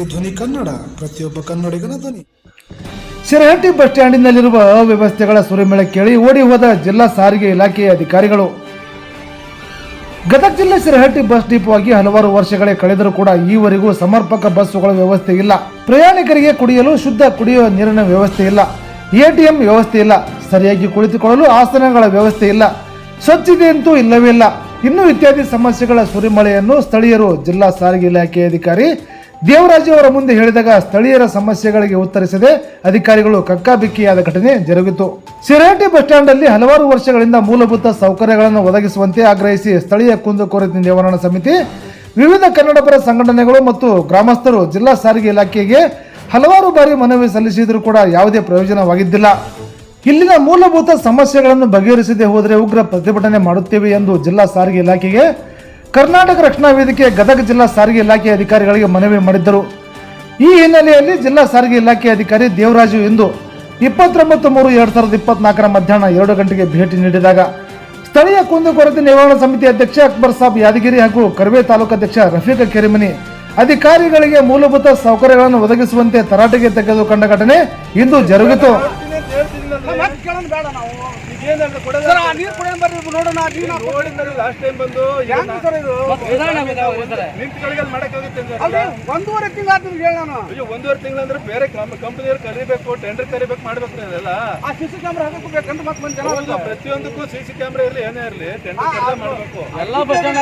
ಧ್ವನಿ ಕನ್ನಡ, ಪ್ರತಿಯೊಬ್ಬ ಕನ್ನಡಿಗನ ಧ್ವನಿ. ಶಿರಹಟ್ಟಿ ಬಸ್ ಸ್ಟ್ಯಾಂಡಿನಲ್ಲಿರುವ ಅವ್ಯವಸ್ಥೆಗಳ ಸುರಿಮಳೆ ಕೇಳಿ ಓಡಿ ಹೋದ ಜಿಲ್ಲಾ ಸಾರಿಗೆ ಇಲಾಖೆಯ ಅಧಿಕಾರಿಗಳು. ಗದಗ ಜಿಲ್ಲೆ ಶಿರಹಟ್ಟಿ ಬಸ್ ಡಿಪೋ ಆಗಿ ಹಲವಾರು ವರ್ಷಗಳೇ ಕಳೆದರೂ ಕೂಡ ಈವರೆಗೂ ಸಮರ್ಪಕ ಬಸ್ಸುಗಳ ವ್ಯವಸ್ಥೆ ಇಲ್ಲ. ಪ್ರಯಾಣಿಕರಿಗೆ ಕುಡಿಯಲು ಶುದ್ಧ ಕುಡಿಯುವ ನೀರಿನ ವ್ಯವಸ್ಥೆ ಇಲ್ಲ. ಎಟಿಎಂ ವ್ಯವಸ್ಥೆ ಇಲ್ಲ. ಸರಿಯಾಗಿ ಕುಳಿತುಕೊಳ್ಳಲು ಆಸನಗಳ ವ್ಯವಸ್ಥೆ ಇಲ್ಲ. ಸ್ವಚ್ಛತೆ ಅಂತೂ ಇಲ್ಲವೇ ಇಲ್ಲ. ಇನ್ನು ಇತ್ಯಾದಿ ಸಮಸ್ಯೆಗಳ ಸುರಿಮಳೆಯನ್ನು ಸ್ಥಳೀಯರು ಜಿಲ್ಲಾ ಸಾರಿಗೆ ಇಲಾಖೆ ಅಧಿಕಾರಿ ದೇವರಾಜು ಅವರ ಮುಂದೆ ಹೇಳಿದಾಗ ಸ್ಥಳೀಯರ ಸಮಸ್ಯೆಗಳಿಗೆ ಉತ್ತರಿಸದೆ ಅಧಿಕಾರಿಗಳು ಕಕ್ಕಾಬಿಕ್ಕಿಯಾದ ಘಟನೆ ಜರುಗಿತು. ಸಿರಾಟಿ ಬಸ್ ಸ್ಟ್ಯಾಂಡಲ್ಲಿ ಹಲವಾರು ವರ್ಷಗಳಿಂದ ಮೂಲಭೂತ ಸೌಕರ್ಯಗಳನ್ನು ಒದಗಿಸುವಂತೆ ಆಗ್ರಹಿಸಿ ಸ್ಥಳೀಯ ಕುಂದುಕೊರತೆ ನಿವಾರಣಾ ಸಮಿತಿ, ವಿವಿಧ ಕನ್ನಡಪರ ಸಂಘಟನೆಗಳು ಮತ್ತು ಗ್ರಾಮಸ್ಥರು ಜಿಲ್ಲಾ ಸಾರಿಗೆ ಇಲಾಖೆಗೆ ಹಲವಾರು ಬಾರಿ ಮನವಿ ಸಲ್ಲಿಸಿದರೂ ಕೂಡ ಯಾವುದೇ ಪ್ರಯೋಜನವಾಗಿದ್ದಿಲ್ಲ. ಇಲ್ಲಿನ ಮೂಲಭೂತ ಸಮಸ್ಯೆಗಳನ್ನು ಬಗೆಹರಿಸದೆ ಹೋದರೆ ಉಗ್ರ ಪ್ರತಿಭಟನೆ ಮಾಡುತ್ತೇವೆ ಎಂದು ಜಿಲ್ಲಾ ಸಾರಿಗೆ ಇಲಾಖೆಗೆ ಕರ್ನಾಟಕ ರಕ್ಷಣಾ ವೇದಿಕೆ ಗದಗ ಜಿಲ್ಲಾ ಸಾರಿಗೆ ಇಲಾಖೆ ಅಧಿಕಾರಿಗಳಿಗೆ ಮನವಿ ಮಾಡಿದ್ದರು. ಈ ಹಿನ್ನೆಲೆಯಲ್ಲಿ ಜಿಲ್ಲಾ ಸಾರಿಗೆ ಇಲಾಖೆ ಅಧಿಕಾರಿ ದೇವರಾಜು ಇಂದು ಇಪ್ಪತ್ತೊಂಬತ್ತು ಮೂರು ಎರಡು ಸಾವಿರದ ಇಪ್ಪತ್ನಾಲ್ಕರ ಮಧ್ಯಾಹ್ನ ಎರಡು ಗಂಟೆಗೆ ಭೇಟಿ ನೀಡಿದಾಗ ಸ್ಥಳೀಯ ಕುಂದುಕೊರತೆ ನಿವಾರಣಾ ಸಮಿತಿ ಅಧ್ಯಕ್ಷ ಅಕ್ಬರ್ ಸಾಬ್ ಯಾದಗಿರಿ ಹಾಗೂ ಕರ್ವೆ ತಾಲೂಕು ಅಧ್ಯಕ್ಷ ರಫೀಕ ಕೆರಿಮನಿ ಅಧಿಕಾರಿಗಳಿಗೆ ಮೂಲಭೂತ ಸೌಕರ್ಯಗಳನ್ನು ಒದಗಿಸುವಂತೆ ತರಾಟೆಗೆ ತೆಗೆದುಕೊಂಡ ಘಟನೆ ಇಂದು ಜರುಗಿತು. ಮತ್ತೆ ಕೇಳೋಣ ಬೇಡ ನಾವು? ಇದೇನಲ್ಲ ಕೊಡೋದು? ಸರ್ ಆ ನೀರು ಬರ್ರಿ ನೋಡೋಣ ನೀರು last time ಬಂದು ಹೆಂಗ್ ಸರ್ ಇದು? ಒಂದೂವರೆ ತಿಂಗಳು ಹೇಳ ನಾನು ಅಯ್ಯೋ ಒಂದೂವರೆ ತಿಂಗಳು ಅಂದ್ರೆ ಬೇರೆ ಕಂಪನಿಯವ್ರು ಕರಿಬೇಕು ಟೆಂಡರ್ ಕರಿಬೇಕು ಮಾಡ್ಬೇಕು ಅದೆಲ್ಲ ಆ ಸಿ ಸಿ ಕ್ಯಾಮ್ರಾ ಹಾಕಬೇಕು ಬೇಕಂತ ಮತ್ತೆ ಜನ ಪ್ರತಿಯೊಂದಕ್ಕೂ ಸಿ ಸಿ ಕ್ಯಾಮ್ರಾ ಇರಲಿ ಏನೇ ಇರಲಿ ಟೆಂಡರ್ ಕೆಲಸ ಮಾಡಬೇಕು. ಎಲ್ಲ ಬಸ್ ಸ್ಟ್ಯಾಂಡ್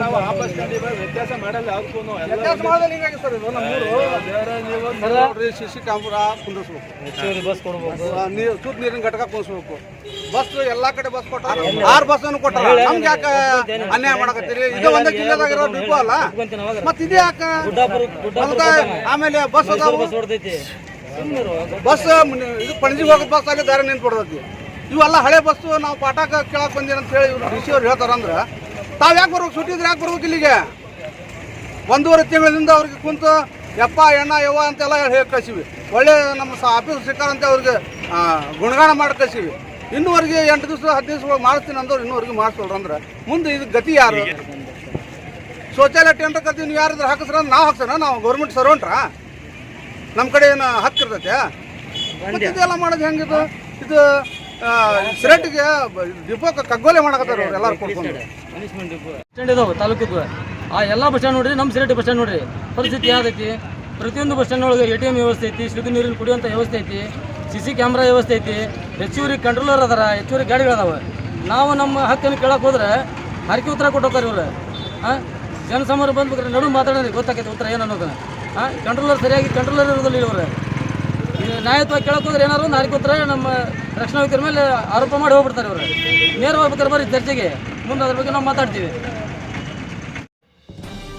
ನಾವು ಆ ಬಸ್ ಸ್ಟ್ಯಾಂಡ್ ವ್ಯತ್ಯಾಸ ಮಾಡಲ್ಲ ಯಾವ್ದಕ್ಕೂ ವ್ಯತ್ಯಾಸ ಹಿಂಗಾಗಿ ಸರ್ ಇದು ನಮ್ಮೂರು. ಬೇರೆ ನೀವು ನೋಡ್ರಿ ಸಿ ಸಿ ಕ್ಯಾಮ್ರಾ ಕುಂದಿಸ್ಬೇಕು ಹೆಚ್ಚುವರಿ ಬಸ್ ಕೊಡ್ಬೇಕು ಆ, ನೀರು ಶುದ್ಧ ನೀರಿನ ಘಟಕ ಕುಂದಿಸ್ಬೇಕು ಬಸ್ ಎಲ್ಲಾ ಕಡೆ ಬಸ್ ಕೊಟ್ಟಾರ? ಆರು ಬಸ್. ಅನ್ನು ಕೊಟ್ಟಾರ? ನಮ್ಗೆ ಯಾಕೆ ಅನ್ಯಾಯ ಮಾಡಕತ್ತೀರಿ? ಇದು ಒಂದೇ ಜಿಲ್ಲೆದಾಗಿರೋ ಡಿಪೋ ಅಲ್ಲ? ಮತ್ತೆ ಇದು ಯಾಕೆ? ಆಮೇಲೆ ಬಸ್ ಅದಾವು. ಬಸ್ ಬಸ್ ಇದು ಪಣಜಿಗೆ ಹೋಗೋ ಬಸ್ ಅಲ್ಲಿ ದಾರಿ ನಿಂತ್ಬಿಡ್ತೈತಿ ಇವೆಲ್ಲ ಹಳೆ ಬಸ್ಸು ನಾವು ಪಾಠಕ್ಕೆ ಕೇಳಕ್ ಬಂದಿರ ಅಂತ ಹೇಳಿ ಇವ್ರು ಡಿ ಸಿ ಅವ್ರು ಹೇಳ್ತಾರಂದ್ರ ತಾವ್ ಯಾಕೆ ಬರ್ಬೇಕು? ಸುಟ್ಟಿದ್ರೆ ಯಾಕೆ ಬರ್ಬೇಕು ಇಲ್ಲಿಗೆ? ಒಂದೂವರೆ ತಿಂಗಳಿಂದ ಅವ್ರಿಗೆ ಕುಂತು ಯಪ್ಪ ಎಣ್ಣ ಯವ್ವ ಅಂತೆಲ್ಲ ಹೇಳಿ ಕಳಿಸಿವಿ. ಒಳ್ಳೆ ನಮ್ಮ ಸ ಆಫೀಸ್ ಸಿಕ್ಕಾರಂತೆ ಅವ್ರಿಗೆ ಗುಣಗಾನ ಮಾಡಿ ಕಳಿಸಿವಿ. ಇನ್ನೂವರೆಗೆ ಎಂಟು ದಿವಸ ಹತ್ತು ದಿವಸ ಒಳಗೆ ಮಾಡಿಸ್ತೀನಿ ಅಂದವ್ರು ಇನ್ನೂವರೆಗೆ ಮಾಡಿಸೋಳ್ರ ಅಂದ್ರೆ ಮುಂದೆ ಇದು ಗತಿ ಯಾರು? ಶೌಚಾಲಯ ಟೆಂಡರ್ ಕತ್ತಿ ನೀವು ಯಾರಾದ್ರೂ ಹಾಕಿಸ್ರ ನಾವು ಹಾಕ್ಸೋಣ ನಾವು ಗೌರ್ಮೆಂಟ್ ಸರ್ವೆಂಟ್ರ ನಮ್ಮ ಕಡೆ ಏನು ಹಕ್ಕು ಇರ್ತೈತೆ ಮತ್ತೆ ಇದೆಲ್ಲ ಮಾಡೋದು ಹೆಂಗಿದು? ಇದು ಸಿರೆಟ್ಗೆ ಡಿಪೋಕ್ಕೆ ಕಗ್ಗೋಲೆ ಮಾಡಕತ್ತಾರ ಎಲ್ಲಾರು ಕೊಡ್ಕೊಂಡು. ಪನಿಷ್ಮೆಂಟ್ ಆ ಎಲ್ಲ ಬಸ್ ಸ್ಟ್ಯಾಂಡ್ ನೋಡ್ರಿ ನಮ್ಮ ಸಿರಟ್ಟಿ ಬಸ್ ಸ್ಟ್ಯಾಂಡ್ ನೋಡ್ರಿ. ಪರಿಸ್ಥಿತಿ ಯಾವ್ದೈತಿ? ಪ್ರತಿಯೊಂದು ಬಸ್ ಸ್ಟ್ಯಾಂಡ್ ಒಳಗೆ ಎ ಟಿ ಎಂ ವ್ಯವಸ್ಥೆ ಐತಿ, ಶುದ್ಧ ನೀರಿನ ಕುಡಿಯುವಂಥ ವ್ಯವಸ್ಥೆ ಐತಿ ಸಿ ಸಿ ಕ್ಯಾಮ್ರಾ ವ್ಯವಸ್ಥೆ ಐತಿ, ಹೆಚ್ಚುವರಿ ಕಂಟ್ರೋಲರ್ ಅದಾರ, ಹೆಚ್ಚುವರಿ ಗಾಡಿಗಳು ಅದಾವೆ. ನಾವು ನಮ್ಮ ಹಕ್ಕನ್ನು ಕೇಳಕ್ಕೆ ಹೋದ್ರೆ ಹರಕೆ ಉತ್ತರ ಕೊಟ್ಟು ಹೋಗ್ತಾರೆ ಇವ್ರು ಹಾಂ ಜನಸಾಮಾನ್ಯರು ಬಂದ್ಬಿಟ್ರೆ ನಡು ಮಾತಾಡೋದು ಗೊತ್ತಾಗೈತೆ ಉತ್ತರ ಏನು ಅನ್ನೋದನ್ನ. ಹಾಂ ಕಂಟ್ರೋಲರ್ ಸರಿಯಾಗಿ ಕಂಟ್ರೋಲರ್ ಇರೋದಿಲ್ಲ ಇವರು. ಇದು ನ್ಯಾಯತ್ವಾಗಿ ಕೇಳಕ್ಕೆ ಹೋದ್ರೆ ಏನಾದ್ರು ಒಂದು ಹರಕೆ ಉತ್ತರ ನಮ್ಮ ರಕ್ಷಣಾ ವೈದ್ಯರ ಮೇಲೆ ಆರೋಪ ಮಾಡಿ ಹೋಗ್ಬಿಡ್ತಾರೆ ಇವರು. ನೇರವಾಗಿ ಬೇಕಾದ್ರೆ ಬರೀ ಚರ್ಚೆಗೆ. ಮುಂದೆ ಅದ್ರ ಬಗ್ಗೆ ನಾವು ಮಾತಾಡ್ತೀವಿ.